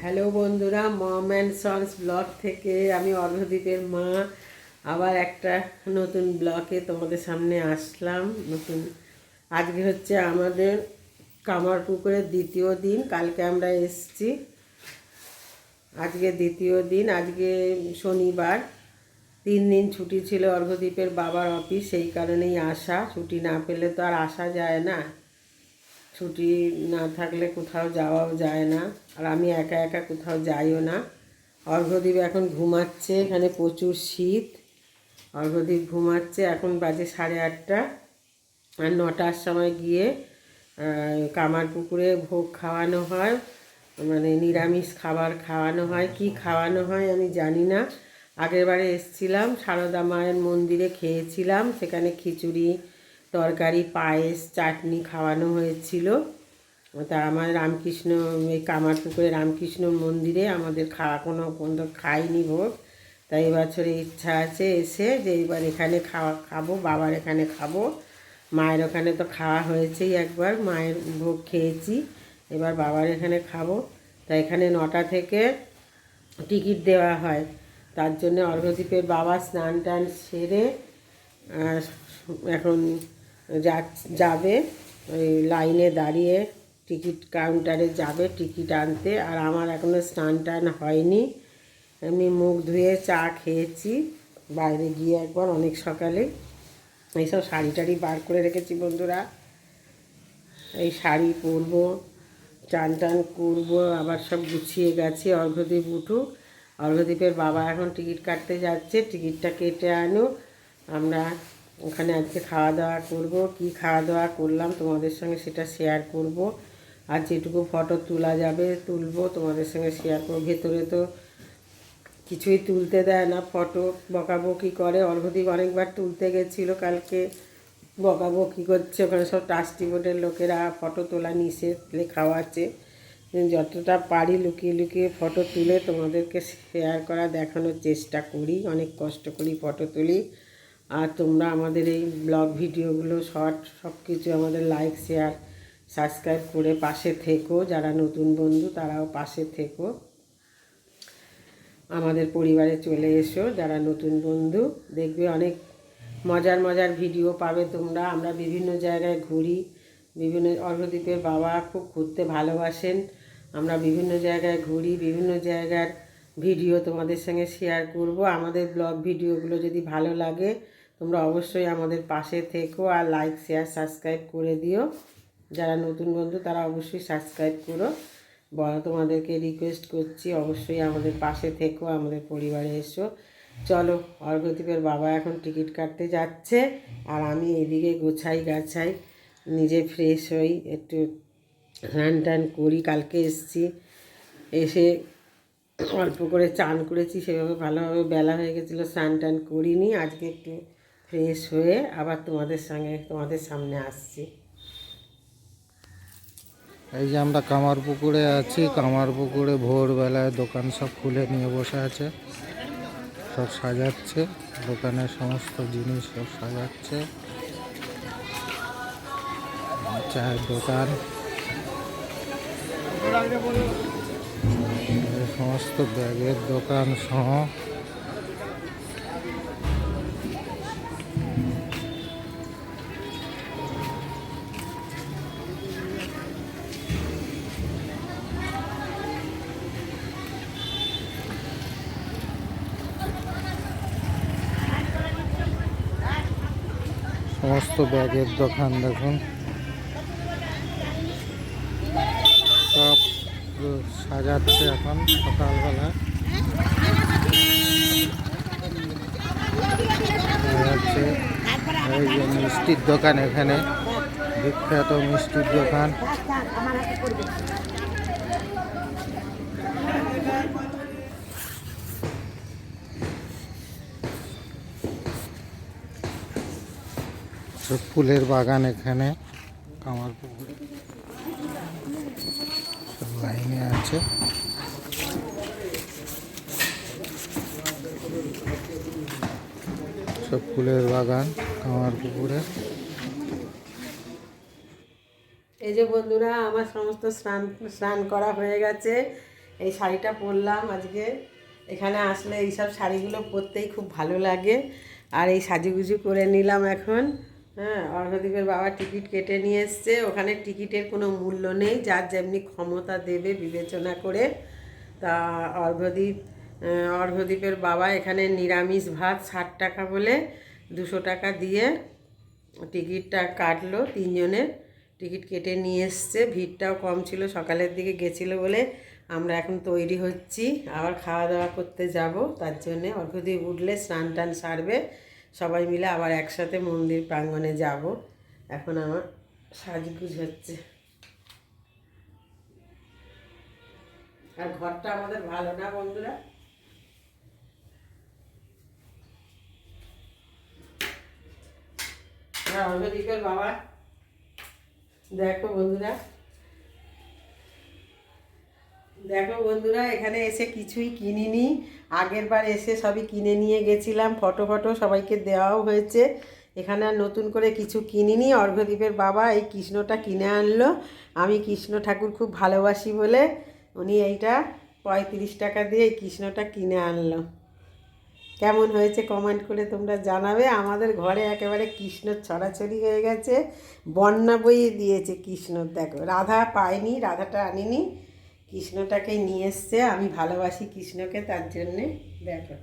Hello বন্ধুরা, মম and sons blog থেকে আমি অর্ঘদ্বীপের মা। আবার একটা নতুন ব্লকে তোমাদের সামনে আসলাম। নতুন, আজকে হচ্ছে আমাদের কামার পুকুরের দ্বিতীয় দিন, কালকে আমরা এসছি। আজকে দ্বিতীয় দিন, আজকে শনিবার। তিন দিন ছুটি ছিল অর্ঘদ্বীপের বাবার অফিস, সেই কারণেই আসা। ছুটি না পেলে তো আর আসা যায় না। ছুটি না থাকলে কোথাও যাওয়াও যায় না। আর আমি একা একা কোথাও যাইও না। অর্ঘদ্বীপ এখন ঘুমাচ্ছে, এখানে প্রচুর শীত। অর্ঘদ্বীপ ঘুমাচ্ছে, এখন বাজে সাড়ে আটটা। আর নটার সময় গিয়ে কামার পুকুরে ভোগ খাওয়ানো হয়। মানে নিরামিষ খাবার খাওয়ানো হয়। কি খাওয়ানো হয় আমি জানি না। আগেরবারে এসছিলাম, সারদা মায়ের মন্দিরে খেয়েছিলাম, সেখানে খিচুড়ি তরকারি, পায়েস, চাটনি খাওয়ানো হয়েছিল। তা আমার রামকৃষ্ণ, এই কামার পুকুরে রামকৃষ্ণ মন্দিরে আমাদের খাওয়া কোনো পর্যন্ত খাইনি ভোগ। তাই এবছরে ইচ্ছা আছে এসে যে এবার এখানে খাওয়া, খাব, বাবার এখানে খাব। মায়ের ওখানে তো খাওয়া হয়েছেই একবার, মায়ের ভোগ খেয়েছি, এবার বাবার এখানে খাব। তাই এখানে নটা থেকে টিকিট দেওয়া হয়। তার জন্য অর্ঘদ্বীপের বাবা স্নান টান সেরে এখন যাবে, ওই লাইনে দাঁড়িয়ে টিকিট কাউন্টারে যাবে, টিকিট আনতে। আর আমার এখনও স্নান টান হয়নি। এমনি মুখ ধুয়ে চা খেয়েছি। বাইরে গিয়ে একবার অনেক সকালে এইসব শাড়ি টাড়ি বার করে রেখেছি বন্ধুরা। এই শাড়ি পরবো, চান টান করব, আবার সব গুছিয়ে গেছে অর্ঘদ্বীপ উঠুক। অর্ঘদ্বীপের বাবা এখন টিকিট কাটতে যাচ্ছে, টিকিটটা কেটে আনুক। আমরা ওখানে আজকে খাওয়া দাওয়া করব, কি খাওয়া দাওয়া করলাম তোমাদের সঙ্গে সেটা শেয়ার করব। আর যেটুকু ফটো তোলা যাবে তুলবো, তোমাদের সঙ্গে শেয়ার করব। ভেতরে তো কিছুই তুলতে দেয় না ফটো বকাবকি করে। অর্ঘদ্বীপ অনেকবার তুলতে গেছিল কালকে। বকাবকি করছে, ওখানে সব ট্রাস্টি বোর্ডের লোকেরা ফটো তোলা নিষেধ লেখাও আছে। যতটা পারি লুকিয়ে লুকিয়ে ফটো তুলে তোমাদেরকে শেয়ার করা, দেখানোর চেষ্টা করি। অনেক কষ্ট করি ফটো তুলি। আর তোমরা আমাদের এই ব্লগ ভিডিওগুলো, শর্ট সব কিছু আমাদের লাইক, শেয়ার, সাবস্ক্রাইব করে পাশে থেকো। যারা নতুন বন্ধু, তারাও পাশে থেকো। আমাদের পরিবারে চলে এসো, যারা নতুন বন্ধু। দেখবে অনেক মজার মজার ভিডিও পাবে তোমরা। আমরা বিভিন্ন জায়গায় ঘুরি, বিভিন্ন অর্ঘদ্বীপের বাবা খুব ঘুরতে ভালোবাসেন। আমরা বিভিন্ন জায়গায় ঘুরি, বিভিন্ন জায়গার ভিডিও তোমাদের সঙ্গে শেয়ার করব। আমাদের ব্লগ ভিডিওগুলো যদি ভালো লাগে তোমরা অবশ্যই আমাদের পাশে থেকো আর লাইক শেয়ার সাবস্ক্রাইব করে দিও। যারা নতুন বন্ধু, তারা অবশ্যই সাবস্ক্রাইব করো। বড় তোমাদেরকে রিকোয়েস্ট করছি, অবশ্যই আমাদের পাশে থেকো, আমাদের পরিবারে এসো। চলো অর্ঘদ্বীপের বাবা এখন টিকিট কাটতে যাচ্ছে, আর আমি এদিকে গোছাই গাছাই, নিজে ফ্রেশ হই, একটু স্নান টান করি, কালকে এসছি। এসে অল্প করে চান করেছি, সেভাবে ভালোভাবে বেলা হয়ে গেছিল, স্নান টান করিনি, আজকে একটু ফ্রেশ হয়ে আবার তোমাদের সঙ্গে তোমাদের সামনে আসছি। এই যে আমরা কামার পুকুরে আছি, কামার পুকুরে ভোরবেলায় দোকান সব খুলে নিয়ে বসে আছে। সব সাজাচ্ছে, দোকানের সমস্ত জিনিস সব সাজাচ্ছে। চায়ের দোকান। সমস্ত ব্যাগের দোকান সহ সমস্ত ব্যাগের দোকান দেখুন। সব সাজাচ্ছে এখন সকালবেলা। এই যে মিষ্টির দোকান এখানে। বিখ্যাত মিষ্টির দোকান। সব ফুলের বাগান এখানে, কামার লাইনে আছে। সব ফুলের বাগান কামার পুকুরে। এই যে বন্ধুরা, আমার সমস্ত স্নান স্নান করা হয়ে গেছে। এই শাড়িটা পরলাম আজকে। এখানে আসলে এইসব শাড়িগুলো পরতেই খুব ভালো লাগে। আর এই সাজুগুজু করে নিলাম এখন। হ্যাঁ অর্ঘদ্বীপের বাবা টিকিট কেটে নিয়ে এসছে। ওখানে টিকিটের কোনো মূল্য নেই, যার যেমনি ক্ষমতা দেবে বিবেচনা করে। তা অর্ঘদ্বীপ অর্ঘদ্বীপের বাবা এখানে নিরামিষ ভাত ষাট টাকা বলে দুশো টাকা দিয়ে টিকিটটা কাটলো তিনজনের। টিকিট কেটে নিয়ে এসছে, ভিড়টাও কম ছিল, সকালের দিকে গেছিল বলে আমরা এখন তৈরি হচ্ছি। আবার খাওয়া দাওয়া করতে যাব, তার জন্যে অর্ঘদ্বীপ উঠলে স্নান টান সারবে। সবাই মিলে আবার একসাথে মন্দির প্রাঙ্গণে যাব। এখন আমার সাজগুজ হচ্ছে। আর ঘরটা আমাদের ভালো না বন্ধুরা? অর্ঘদ্বীপের বাবা। দেখো বন্ধুরা দেখো বন্ধুরা, এখানে এসে কিছুই কিনিনি। আগের বার এসে সবই কিনে নিয়ে গেছিলাম, ফটো ফটো সবাইকে দেওয়াও হয়েছে। এখানে আর নতুন করে কিছু কিনিনি। অর্ঘদ্বীপের বাবা এই কৃষ্ণটা কিনে আনলো। আমি কৃষ্ণ ঠাকুর খুব ভালোবাসি বলে উনি এইটা পঁয়ত্রিশ টাকা দিয়ে এই কৃষ্ণটা কিনে আনলো। কেমন হয়েছে কমেন্ট করে তোমরা জানাবে। আমাদের ঘরে একেবারে কৃষ্ণ ছড়াছড়ি হয়ে গেছে। বন্যা বইয়ে দিয়েছে কৃষ্ণ। দেখো, রাধা পাইনি রাধাটা আনিনি। কৃষ্ণটাকেই নিয়ে এসছে, আমি ভালোবাসি কৃষ্ণকে, তার জন্যে দেখো।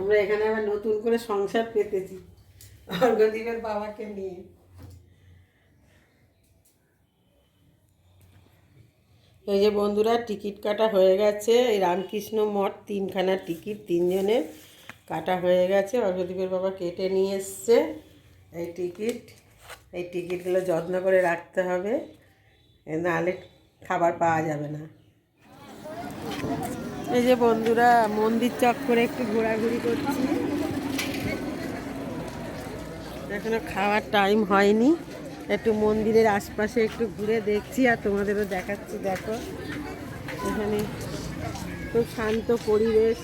আমরা এখানে আবার নতুন করে সংসার পেতেছি অর্ঘদ্বীপের বাবাকে নিয়ে। এই যে বন্ধুরা, টিকিট কাটা হয়ে গেছে, এই রামকৃষ্ণ মঠ, তিনখানা টিকিট, তিনজনের কাটা হয়ে গেছে অর্ঘদ্বীপের বাবা কেটে নিয়ে এসছে এই টিকিট। এই টিকিটগুলো যত্ন করে রাখতে হবে নাহলে খাবার পাওয়া যাবে না। এই যে বন্ধুরা, মন্দির চক করে একটু ঘোরাঘুরি করছি। এখনও খাওয়ার টাইম হয়নি। একটু মন্দিরের আশপাশে একটু ঘুরে দেখছি আর তোমাদেরও দেখাচ্ছি, দেখো। এখানে খুব শান্ত পরিবেশ।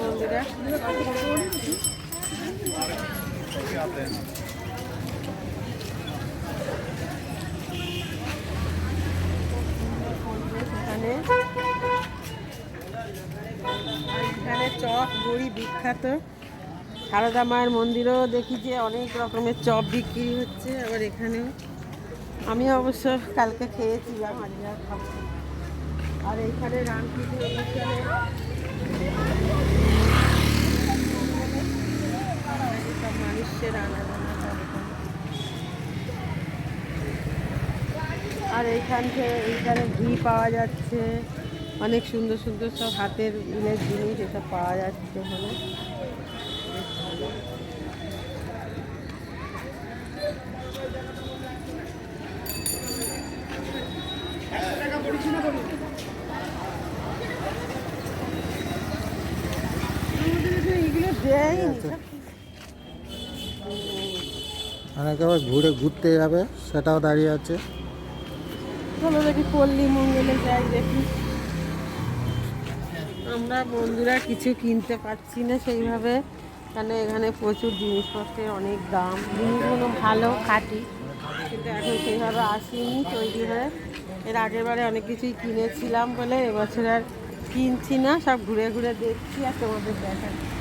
বন্ধুরা এখানে এখানে বিখ্যাত। সারদা মায়ের মন্দিরেও দেখি যে অনেক রকমের চপ বিক্রি হচ্ছে, আবার এখানেও। আমি অবশ্য কালকে খেয়েছিলাম আজকে আর আর এইখানে মানুষের আর এইখান থেকে এইখানে ঘি পাওয়া যাচ্ছে। অনেক সুন্দর সুন্দর সব হাতের ইলের জিনিস এসব পাওয়া যাচ্ছে এখানে বেশ ভালো। আমাদের এখানে এগুলো দেয়নি সব অনেকে আবার ঘুরে ঘুরতে যাবে, সেটাও দাঁড়িয়ে আছে। চলো দেখি পল্লী মঙ্গলে যাই দেখি। আমরা বন্ধুরা কিছু কিনতে পারছি না সেইভাবে, কেন এখানে প্রচুর জিনিসপত্রের অনেক দাম। জিনিসগুলো ভালো, খাটি, কিন্তু এখন সেইভাবে আসেনি তৈরি হয়ে এর আগের বারে অনেক কিছুই কিনেছিলাম বলে এবছর আর কিনছি না, সব ঘুরে ঘুরে দেখছি আর তোমাদের দেখাচ্ছি।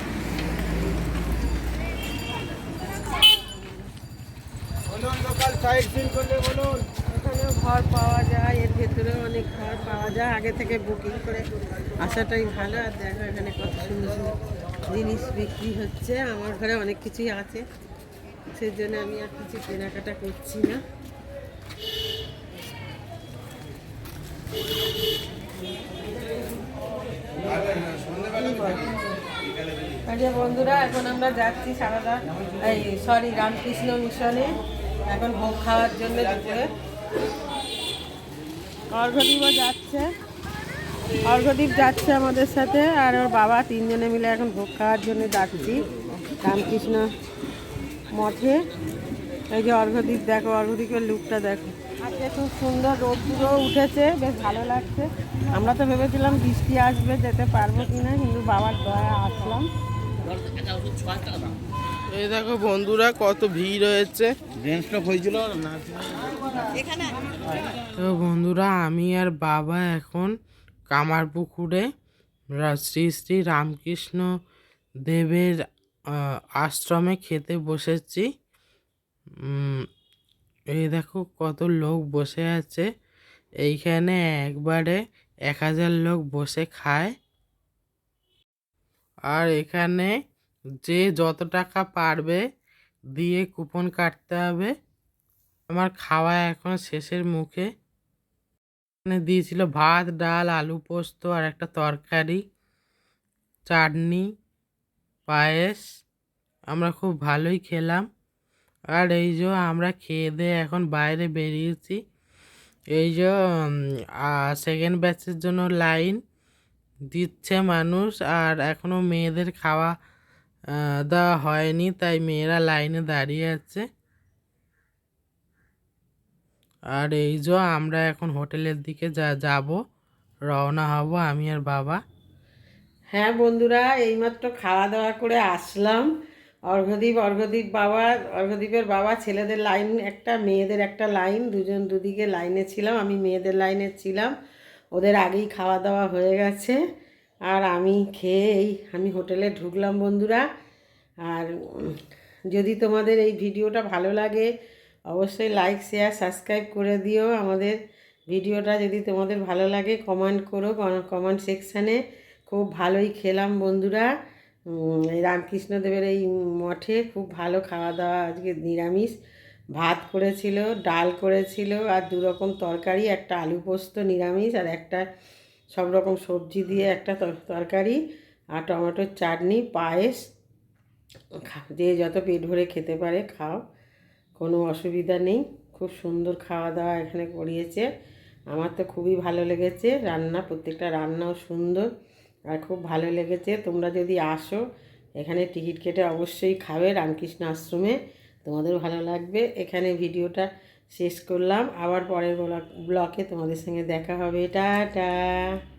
এখানেও ঘর পাওয়া যায়, এর ভেতরেও অনেক ঘর পাওয়া যায়। আগে থেকে বুকিং করে আসাটাই ভালো, আর দেখো এখানে কত সুন্দর সুন্দর জিনিস বিক্রি হচ্ছে। আমার ঘরে অনেক কিছুই আছে সেই জন্য আমি আর কিছু কেনাকাটা করছি না। আচ্ছা বন্ধুরা, এখন আমরা যাচ্ছি সারাদা এই সরি রামকৃষ্ণ মিশনে। এখন ভোগ খাওয়ার জন্য অর্ঘদীপও যাচ্ছে। অর্ঘদীপ যাচ্ছে আমাদের সাথে, আর ওর বাবা তিনজনে মিলে এখন ভোগ খাওয়ার জন্য যাচ্ছি রামকৃষ্ণ মঠে। এই যে অর্ঘদীপ দেখো অর্ঘদীপের লুকটা দেখো। আজকে খুব সুন্দর রোদ্দুরও উঠেছে, বেশ ভালো লাগছে। আমরা তো ভেবেছিলাম বৃষ্টি আসবে, যেতে পারব কিনা, কিন্তু বাবার দয়া আসলাম। এই দেখো বন্ধুরা কত ভিড় হয়েছে তো বন্ধুরা আমি আর বাবা এখন কামার পুকুরে রা- শ্রী শ্রী রামকৃষ্ণ দেবের আশ্রমে খেতে বসেছি। এই দেখো কত লোক বসে আছে। এইখানে একবারে এক হাজার লোক বসে খায়। আর এখানে যে যত টাকা পারবে দিয়ে কুপন কাটতে হবে। আমার খাওয়া এখন শেষের মুখে। এখানে দিয়েছিল ভাত, ডাল, আলু পোস্ত আর একটা তরকারি, চাটনি, পায়েস। আমরা খুব ভালোই খেলাম। আর এই যে আমরা খেয়ে দিয়ে এখন বাইরে বেরিয়েছি। এই যে সেকেন্ড ব্যাচের জন্য লাইন দিচ্ছে মানুষ। আর এখনও মেয়েদের খাওয়া দেওয়া হয়নি, তাই মেয়েরা লাইনে দাঁড়িয়ে আছে। আর এই যে আমরা এখন হোটেলের দিকে যা যাব, রওনা হব আমি আর বাবা। হ্যাঁ বন্ধুরা, এইমাত্র খাওয়া দাওয়া করে আসলাম। অর্ঘদ্বীপ অর্ঘদ্বীপ বাবা অর্ঘদ্বীপের বাবা, ছেলেদের লাইন একটা, মেয়েদের একটা লাইন, দুজন দুদিকে লাইনে ছিলাম, আমি মেয়েদের লাইনে ছিলাম। ওদের আগেই খাওয়া দাওয়া হয়ে গেছে। আর আমি খেয়েই আমি হোটেলে ঢুকলাম বন্ধুরা। আর যদি তোমাদের এই ভিডিওটা ভালো লাগে, অবশ্যই লাইক শেয়ার সাবস্ক্রাইব করে দিও। আমাদের ভিডিওটা যদি তোমাদের ভালো লাগে কমেন্ট করো। কমেন্ট সেকশানে খুব ভালোই খেলাম বন্ধুরা। রামকৃষ্ণদেবের এই মঠে খুব ভালো খাওয়া দাওয়া আজকে নিরামিষ। ভাত করেছিল, ডাল করেছিল, আর দু রকম তরকারি, একটা আলু পোস্ত নিরামিষ, আর একটা সব রকম সবজি দিয়ে একটা তর- তরকারি আর টমেটোর চাটনি, পায়েস। যে যত পেট ভরে খেতে পারে খাও, কোনো অসুবিধা নেই। খুব সুন্দর খাওয়া দাওয়া এখানে করিয়েছে। আমার তো খুবই ভালো লেগেছে রান্না, প্রত্যেকটা রান্নাও সুন্দর আর খুব ভালো লেগেছে। তোমরা যদি আসো, এখানে টিকিট কেটে অবশ্যই খাবে রামকৃষ্ণ আশ্রমে। তোমাদের ভালো লাগবে। এখানে ভিডিওটা শেষ করলাম। আবার পরের ব্লক তোমাদের সঙ্গে দেখা হবে। টাটা!